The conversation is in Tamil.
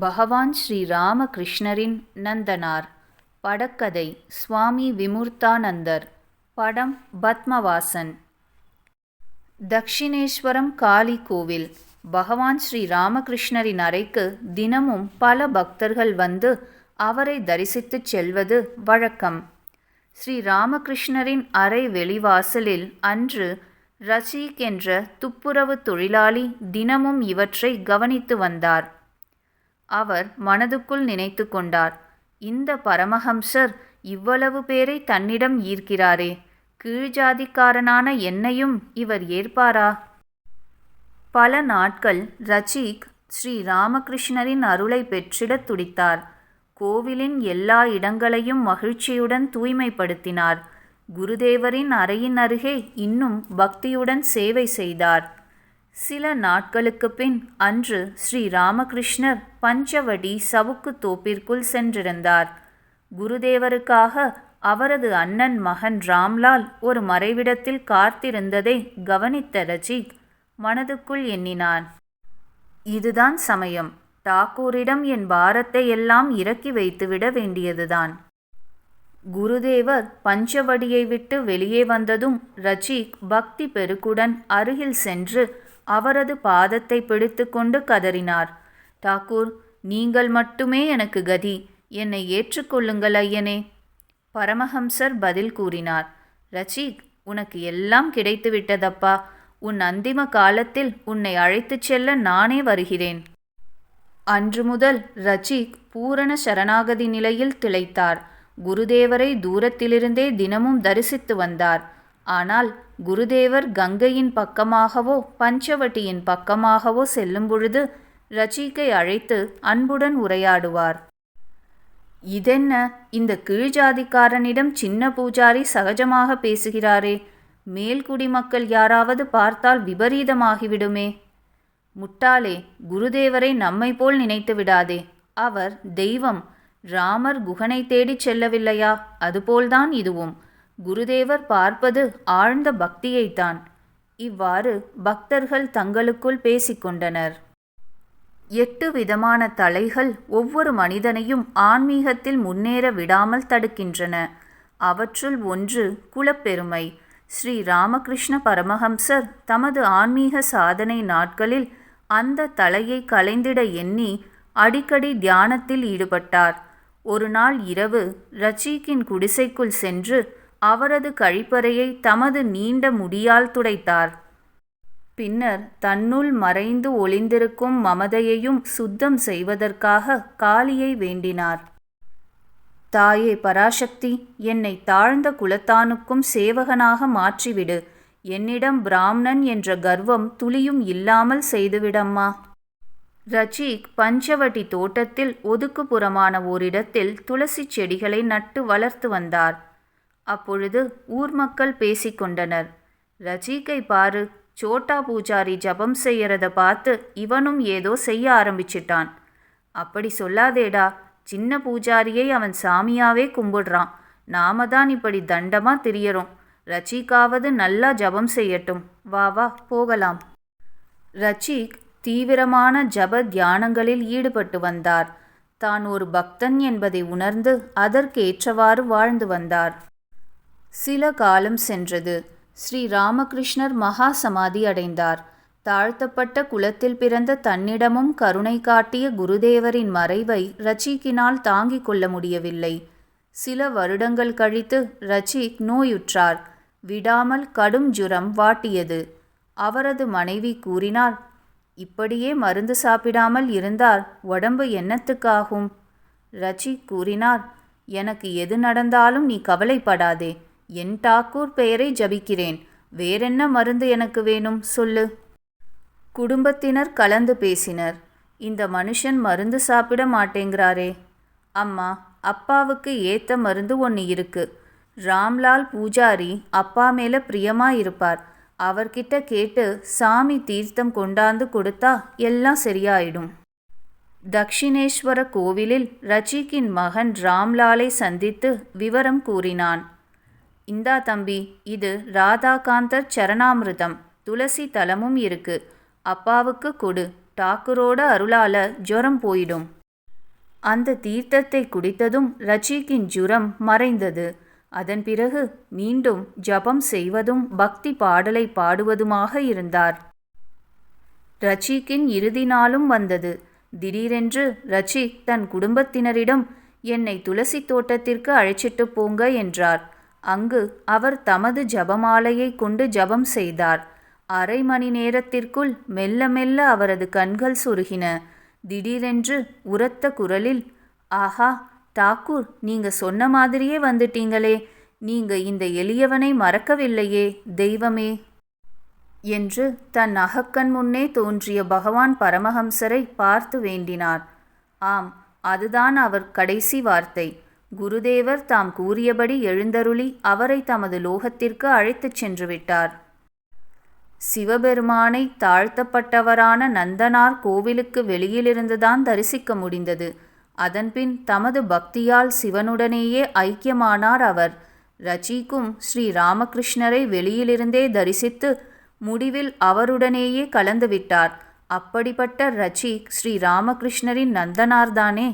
பகவான் ஸ்ரீ ராமகிருஷ்ணரின் நந்தனார். படக்கதை சுவாமி விமூர்த்தானந்தர். படம் பத்மவாசன். தக்ஷிணேஸ்வரம் காளி கோவில். பகவான் ஸ்ரீ ராமகிருஷ்ணரின் அறைக்கு தினமும் பல பக்தர்கள் வந்து அவரை தரிசித்துச் செல்வது வழக்கம். ஸ்ரீ ராமகிருஷ்ணரின் அறை வெளிவாசலில் அன்று ரசீக் என்ற துப்புரவு தொழிலாளி தினமும் இவற்றை கவனித்து வந்தார். அவர் மனதுக்குள் நினைத்து கொண்டார். இந்த பரமஹம்சர் இவ்வளவு பேரை தன்னிடம் ஈர்க்கிறாரே கீழ்ஜாதிக்காரனான என்னையும் இவர் ஏற்பாரா? பல நாட்கள் ரச்சிக் ஸ்ரீ ராமகிருஷ்ணரின் அருளை பெற்றிடத் துடித்தார். கோவிலின் எல்லா இடங்களையும் மகிழ்ச்சியுடன் தூய்மைப்படுத்தினார். குருதேவரின் அறையின் அருகே இன்னும் பக்தியுடன் சேவை செய்தார். சில நாட்களுக்கு பின் அன்று ஸ்ரீ ராமகிருஷ்ணர் பஞ்சவடி சவுக்கு தோப்பிற்குள் சென்றிருந்தார். குருதேவருக்காக அவரது அண்ணன் மகன் ராம்லால் ஒரு மறைவிடத்தில் காத்திருந்ததை கவனித்த ரஜிக் மனதுக்குள் எண்ணினான். இதுதான் சமயம். தாக்கூரிடம் என் பாரத்தை எல்லாம் இறக்கி வைத்துவிட வேண்டியதுதான் குருதேவர் பஞ்சவடியை விட்டு வெளியே வந்ததும் ரஜிக் பக்தி பெருக்குடன் அருகில் சென்று அவரது பாதத்தை பிடித்துக்கொண்டு கதறினார். தாக்கூர் நீங்கள் மட்டுமே எனக்கு கதி. என்னை ஏற்றுக்கொள்ளுங்கள் ஐயனே பரமஹம்சர் பதில் கூறினார். ரச்சிக் உனக்கு எல்லாம் கிடைத்துவிட்டதப்பா. உன் அந்திம காலத்தில் உன்னை அழைத்துச் செல்ல நானே வருகிறேன் அன்று முதல் ரச்சிக் பூரண சரணாகதி நிலையில் திளைத்தார். குருதேவரை தூரத்திலிருந்தே தினமும் தரிசித்து வந்தார். ஆனால் குருதேவர் கங்கையின் பக்கமாகவோ பஞ்சவட்டியின் பக்கமாகவோ செல்லும் பொழுது ரச்சிகை அழைத்து அன்புடன் உரையாடுவார். இதென்ன? இந்த கீழ்ஜாதிக்காரனிடம் சின்ன பூஜாரி சகஜமாக பேசுகிறாரே. மேல்குடி மக்கள் யாராவது பார்த்தால் விபரீதமாகிவிடுமே. முட்டாளே குருதேவரை நம்மை போல் நினைத்து விடாதே. அவர் தெய்வம். ராமர் குகனை தேடிச் செல்லவில்லையா? அதுபோல்தான் இதுவும். குருதேவர் பார்ப்பது ஆழ்ந்த பக்தியைத்தான். இவ்வாறு பக்தர்கள் தங்களுக்குள் பேசிக்கொண்டனர். எட்டு விதமான தலைகள் ஒவ்வொரு மனிதனையும் ஆன்மீகத்தில் முன்னேற விடாமல் தடுக்கின்றன. அவற்றுள் ஒன்று குலப்பெருமை. ஸ்ரீ ராமகிருஷ்ண பரமஹம்சர் தமது ஆன்மீக சாதனை நாட்களில் அந்த தலையை களைந்திட எண்ணி அடிக்கடி தியானத்தில் ஈடுபட்டார். ஒரு நாள் இரவு ரச்சீக்கின் குடிசைக்குள் சென்று அவரது கழிப்பறையை தமது நீண்ட முடியால் துடைத்தார். பின்னர் தன்னுள் மறைந்து ஒளிந்திருக்கும் மமதையையும் சுத்தம் செய்வதற்காக காளியை வேண்டினார். தாயே பராசக்தி என்னை தாழ்ந்த குலத்தானுக்கும் சேவகனாக மாற்றிவிடு. என்னிடம் பிராமணன் என்ற கர்வம் துளியும் இல்லாமல் செய்துவிடம்மா ரஜீக் பஞ்சவட்டி தோட்டத்தில் ஒதுக்குப்புறமான ஓரிடத்தில் துளசி செடிகளை நட்டு வளர்த்து வந்தார். அப்பொழுது ஊர் மக்கள் பேசிக்கொண்டனர். ரஜிகை பாரு சோட்டா பூஜாரி ஜபம் செய்யறத பார்த்து இவனும் ஏதோ செய்ய ஆரம்பிச்சிட்டான். அப்படி சொல்லாதேடா சின்ன பூஜாரியை அவன் சாமியாவே கும்பிடுறான். நாம தான் இப்படி தண்டமா திரியறோம். ரச்சிகாவது நல்லா ஜபம் செய்யட்டும். வா வா போகலாம். ரச்சிக் தீவிரமான ஜப தியானங்களில் ஈடுபட்டு வந்தார். தான் ஒரு பக்தன் என்பதை உணர்ந்து அதற்கேற்றவாறு வாழ்ந்து வந்தார். சில காலம் சென்றது. ஸ்ரீ ராமகிருஷ்ணர் மகா சமாதி அடைந்தார். தாழ்த்தப்பட்ட குலத்தில் பிறந்த தன்னிடமும் கருணை காட்டிய குருதேவரின் மறைவை ரச்சிக்கினால் தாங்கிக் கொள்ள முடியவில்லை. சில வருடங்கள் கழித்து ரச்சிக் நோயுற்றார். விடாமல் கடும் ஜுரம் வாட்டியது. அவரது மனைவி கூறினார் இப்படியே மருந்து சாப்பிடாமல் இருந்தால் உடம்பு என்னத்துக்காகும்? ரச்சிக் கூறினார் எனக்கு எது நடந்தாலும் நீ கவலைப்படாதே. என் டாக்கூர் பெயரை ஜபிக்கிறேன். வேறென்ன மருந்து எனக்கு வேணும்? சொல்லு. குடும்பத்தினர் கலந்து பேசினர். இந்த மனுஷன் மருந்து சாப்பிட மாட்டேங்கிறாரே. அம்மா அப்பாவுக்கு ஏத்த மருந்து ஒன்று இருக்கு. ராம்லால் பூஜாரி அப்பா மேல பிரியமா இருப்பார். அவர்கிட்ட கேட்டு சாமி தீர்த்தம் கொண்டாந்து கொடுத்தா எல்லாம் சரியாயிடும். தக்ஷிணேஸ்வர கோவிலில் ரஜிக்கின் மகன் ராம்லாலை சந்தித்து விவரம் கூறினான். இந்தா தம்பி இது ராதாகாந்தர் சரணாமிருதம். துளசி தலமும் இருக்கு. அப்பாவுக்கு கொடு. டாக்குரோட அருளால ஜுரம் போயிடும். அந்த தீர்த்தத்தை குடித்ததும் ரச்சிக்கின் ஜுரம் மறைந்தது. அதன் பிறகு மீண்டும் ஜபம் செய்வதும் பக்தி பாடலை பாடுவதுமாக இருந்தார். ரச்சிக்கின் இறுதி நாளும் வந்தது. திடீரென்று ரச்சிக் தன் குடும்பத்தினரிடம் என்னை துளசி தோட்டத்திற்கு அழைச்சிட்டு போங்க என்றார். அங்கு அவர் தமது ஜபமாலையை கொண்டு ஜபம் செய்தார். அரை மணி நேரத்திற்குள் மெல்ல மெல்ல அவரது கண்கள் சுருகின. திடீரென்று உரத்த குரலில் ஆஹா தாக்கூர் நீங்க சொன்ன மாதிரியே வந்துட்டீங்களே. நீங்க இந்த எளியவனை மறக்கவில்லையே தெய்வமே என்று தன் அகக்கண் முன்னே தோன்றிய பகவான் பரமஹம்சரை பார்த்து வேண்டினார். ஆம் அதுதான் அவர் கடைசி வார்த்தை. குருதேவர் தாம் கூறியபடி எழுந்தருளி அவரை தமது லோகத்திற்கு அழைத்துச் சென்று விட்டார் சிவபெருமானை தாழ்த்தப்பட்டவரான நந்தனார் கோவிலுக்கு வெளியிலிருந்துதான் தரிசிக்க முடிந்தது. அதன்பின் தமது பக்தியால் சிவனுடனேயே ஐக்கியமானார் அவர். ரச்சிக்கும் ஸ்ரீ ராமகிருஷ்ணரை வெளியிலிருந்தே தரிசித்து முடிவில் அவருடனேயே கலந்துவிட்டார். அப்படிப்பட்ட ரச்சி ஸ்ரீ ராமகிருஷ்ணரின் நந்தனார்தானே?